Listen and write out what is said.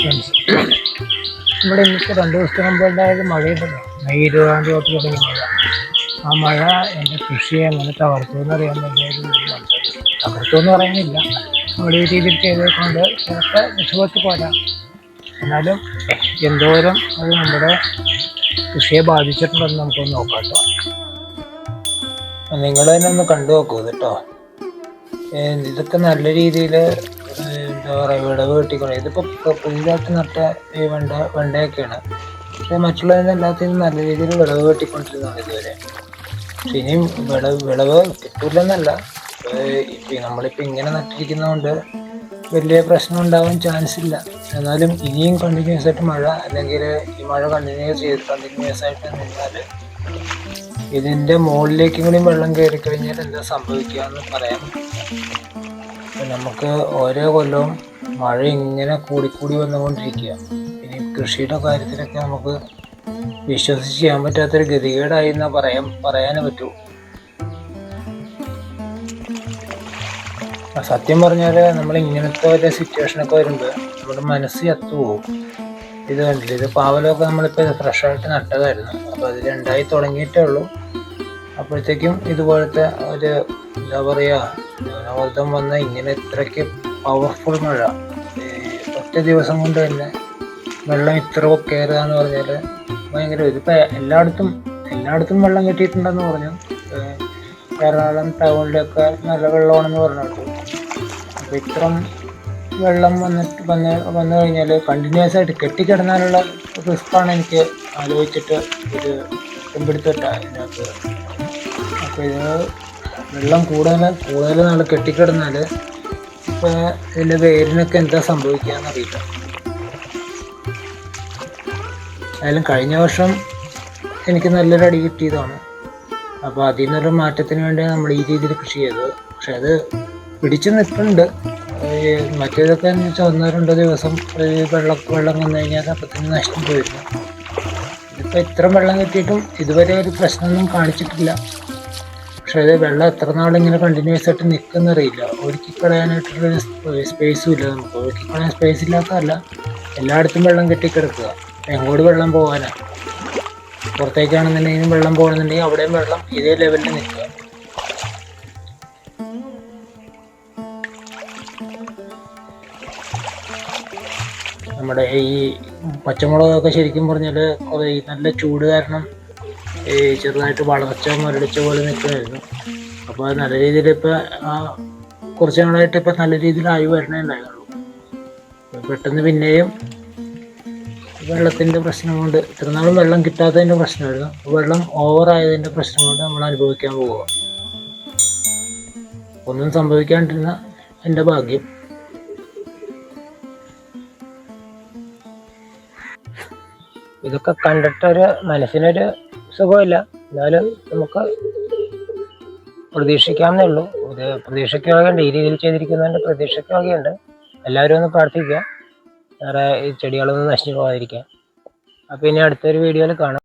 Friends. ഇവിടെ ഇന്നത്തെ രണ്ട് ദിവസത്തിന് മുമ്പ് ഉണ്ടായത് മഴയുണ്ടല്ലോ. മെയ് ഇരുപതാം തീയതി തൊട്ട് തുടങ്ങിയ മഴ. ആ മഴ എന്റെ കൃഷിയെ എങ്ങനെ തകർത്തു എന്ന് അറിയാൻ വേണ്ടിയായിട്ട് തകർത്തു എന്ന് പറയുന്നില്ല. നമ്മുടെ ഈ രീതിയിൽ ചെയ്തേക്കൊണ്ട് ചിലപ്പോൾ രക്ഷപ്പെട്ട് പോരാ. എന്നാലും എന്തോരം അത് നമ്മുടെ കൃഷിയെ ബാധിച്ചിട്ടുണ്ടെന്ന് നമുക്കൊന്ന് നോക്കാം കേട്ടോ. നിങ്ങൾ തന്നെ ഒന്ന് കണ്ടു നോക്കൂ കേട്ടോ ഇതൊക്കെ നല്ല രീതിയിൽ എന്താ പറയുക വിളവ് കിട്ടിക്കൊണ്ട് ഇതിപ്പോൾ പുതിയതായിട്ട് നട്ട ഈ വെണ്ട വെണ്ടയൊക്കെയാണ്. പക്ഷെ മറ്റുള്ളതിന് എല്ലാത്തിനും നല്ല രീതിയിൽ വിളവ് കിട്ടിക്കൊണ്ടിരുന്നതാണ് ഇതുവരെ. പക്ഷെ ഇനിയും വിളവ് വിളവ് കിട്ടൂലെന്നല്ല ഏഹ് ഇപ്പം നമ്മളിപ്പോൾ ഇങ്ങനെ നട്ടിരിക്കുന്നതുകൊണ്ട് വലിയ പ്രശ്നം ഉണ്ടാവാൻ ചാൻസ് ഇല്ല. എന്നാലും ഇനിയും കണ്ടിന്യൂസ് ആയിട്ട് മഴ അല്ലെങ്കിൽ ഈ മഴ കണ്ടിന്യൂസ് ചെയ്ത് കണ്ടിന്യൂസ് ആയിട്ട് നിന്നാൽ ഇതിന്റെ മുകളിലേക്കും കൂടി വെള്ളം കയറി കഴിഞ്ഞാൽ എന്താ സംഭവിക്കുക എന്ന് ഇപ്പൊ നമുക്ക് ഓരോ കൊല്ലവും മഴ ഇങ്ങനെ കൂടിക്കൂടി വന്നുകൊണ്ടിരിക്കുക. ഇനി കൃഷിയുടെ കാര്യത്തിലൊക്കെ നമുക്ക് വിശ്വസിച്ച് ചെയ്യാൻ പറ്റാത്തൊരു ഗതികേടായി എന്നാ പറയാൻ പറയാനേ പറ്റൂ. സത്യം പറഞ്ഞാൽ നമ്മൾ ഇങ്ങനത്തെ ഒരു സിറ്റുവേഷനൊക്കെ വരുമ്പോൾ നമ്മുടെ മനസ്സ് ചത്തുപോകും ഇത് കണ്ടില്ല? ഇത് പാവലൊക്കെ നമ്മളിപ്പോൾ ഫ്രഷായിട്ട് നട്ടതായിരുന്നു. അപ്പോൾ അത് രണ്ടായി തുടങ്ങിയിട്ടേ ഉള്ളൂ. അപ്പോഴത്തേക്കും ഇതുപോലത്തെ ഒരു എന്താ പറയുക ന്യൂനമർദ്ദം വന്ന ഇങ്ങനെ ഇത്രയ്ക്ക് പവർഫുൾ മഴ. ഒറ്റ ദിവസം കൊണ്ട് തന്നെ വെള്ളം ഇത്ര കയറുക എന്ന് പറഞ്ഞാൽ ഭയങ്കര ഇതിപ്പോൾ എല്ലായിടത്തും എല്ലായിടത്തും വെള്ളം കെട്ടിയിട്ടുണ്ടെന്ന് പറഞ്ഞു. എറണാകുളം ടൗണിലൊക്കെ നല്ല വെള്ളമാണെന്ന് പറഞ്ഞു അപ്പോൾ ഇത്രം വെള്ളം വന്നിട്ട് വന്ന് വന്നു കഴിഞ്ഞാൽ കണ്ടിന്യൂസ് ആയിട്ട് കെട്ടിക്കിടന്നാലുള്ള റിസ്ക്കാണ് എനിക്ക് ആലോചിച്ചിട്ട് ഇത് പിടിത്തിട്ട ഇതിനകത്ത്. അപ്പോൾ ഇത് വെള്ളം കൂടുതൽ കൂടുതൽ നാൾ കെട്ടിക്കിടന്നാൽ ഇപ്പോൾ ഇതിന്റെ വേരിനൊക്കെ എന്താ സംഭവിക്കുകയെന്ന് അറിയില്ല. ആയാലും കഴിഞ്ഞ വർഷം എനിക്ക് നല്ലൊരു അടി കിട്ടിയതാണ്. അപ്പോൾ അതിൽ നിന്നൊരു മാറ്റത്തിന് വേണ്ടി നമ്മൾ ഈ രീതിയിൽ കൃഷി ചെയ്തത് പക്ഷെ അത് പിടിച്ചു നിൽക്കുന്നുണ്ട് മറ്റേതൊക്കെ എന്ന് വെച്ചാൽ ഒന്നോ രണ്ടോ ദിവസം വെള്ളം വെള്ളം വന്നു കഴിഞ്ഞാൽ അപ്പം തന്നെ നഷ്ടം പോയിരുന്നു. ഇതിപ്പോൾ ഇത്ര വെള്ളം കിട്ടിയിട്ടും ഇതുവരെ ഒരു പ്രശ്നമൊന്നും കാണിച്ചിട്ടില്ല. പക്ഷെ അത് വെള്ളം എത്ര നാളിങ്ങനെ കണ്ടിന്യൂസ് ആയിട്ട് നിൽക്കുന്നറിയില്ല ഒഴുക്കി കളയാനായിട്ടുള്ള സ്പേസും ഇല്ല നമുക്ക്. ഒഴുക്കി കളയാൻ സ്പേസ് ഇല്ലാത്തതല്ല. എല്ലായിടത്തും വെള്ളം കെട്ടിക്കിടക്കുക. എങ്ങോട്ട് വെള്ളം പോകാനാ? പുറത്തേക്കാണെന്നുണ്ടെങ്കിലും വെള്ളം പോകണമെന്നുണ്ടെങ്കിൽ അവിടെയും വെള്ളം ഇതേ ലെവലിൽ നിൽക്കുക. നമ്മുടെ ഈ പച്ചമുളകൊക്കെ ശരിക്കും പറഞ്ഞാൽ നല്ല ചൂട് കാരണം ഈ ചെറുതായിട്ട് വളർച്ച മുരടിച്ച പോലെ നിൽക്കുമായിരുന്നു അപ്പോൾ നല്ല രീതിയിൽ ഇപ്പോൾ കുറച്ച് നാളായിട്ട് ഇപ്പം നല്ല രീതിയിലായി വരണേ ഉണ്ടായിരുന്നുള്ളൂ. ഇപ്പൊ പെട്ടെന്ന് പിന്നെയും വെള്ളത്തിന്റെ പ്രശ്നം കൊണ്ട് ഇത്ര നാളും വെള്ളം കിട്ടാത്തതിന്റെ പ്രശ്നമായിരുന്നു. വെള്ളം ഓവറായതിന്റെ പ്രശ്നം കൊണ്ട് നമ്മൾ അനുഭവിക്കാൻ പോവുക. ഒന്നും സംഭവിക്കാണ്ടിരുന്ന എന്റെ ഭാഗ്യം. ഇതൊക്കെ കണ്ടിട്ടൊരു മനസ്സിനൊരു സുഖമില്ല. എന്നാലും നമുക്ക് പ്രതീക്ഷിക്കാമെന്നേ ഉള്ളൂ. ഇത് പ്രതീക്ഷയ്ക്കാകേണ്ട ഈ രീതിയിൽ ചെയ്തിരിക്കുന്നതിന്റെ പ്രതീക്ഷയ്ക്കാകെയുണ്ട് എല്ലാവരും ഒന്ന് പ്രാർത്ഥിക്കുക. വേറെ ഈ ചെടികളൊന്നും നശിച്ചു പോകാതിരിക്കുക അപ്പോൾ ഇനി അടുത്തൊരു വീഡിയോയിൽ കാണാം.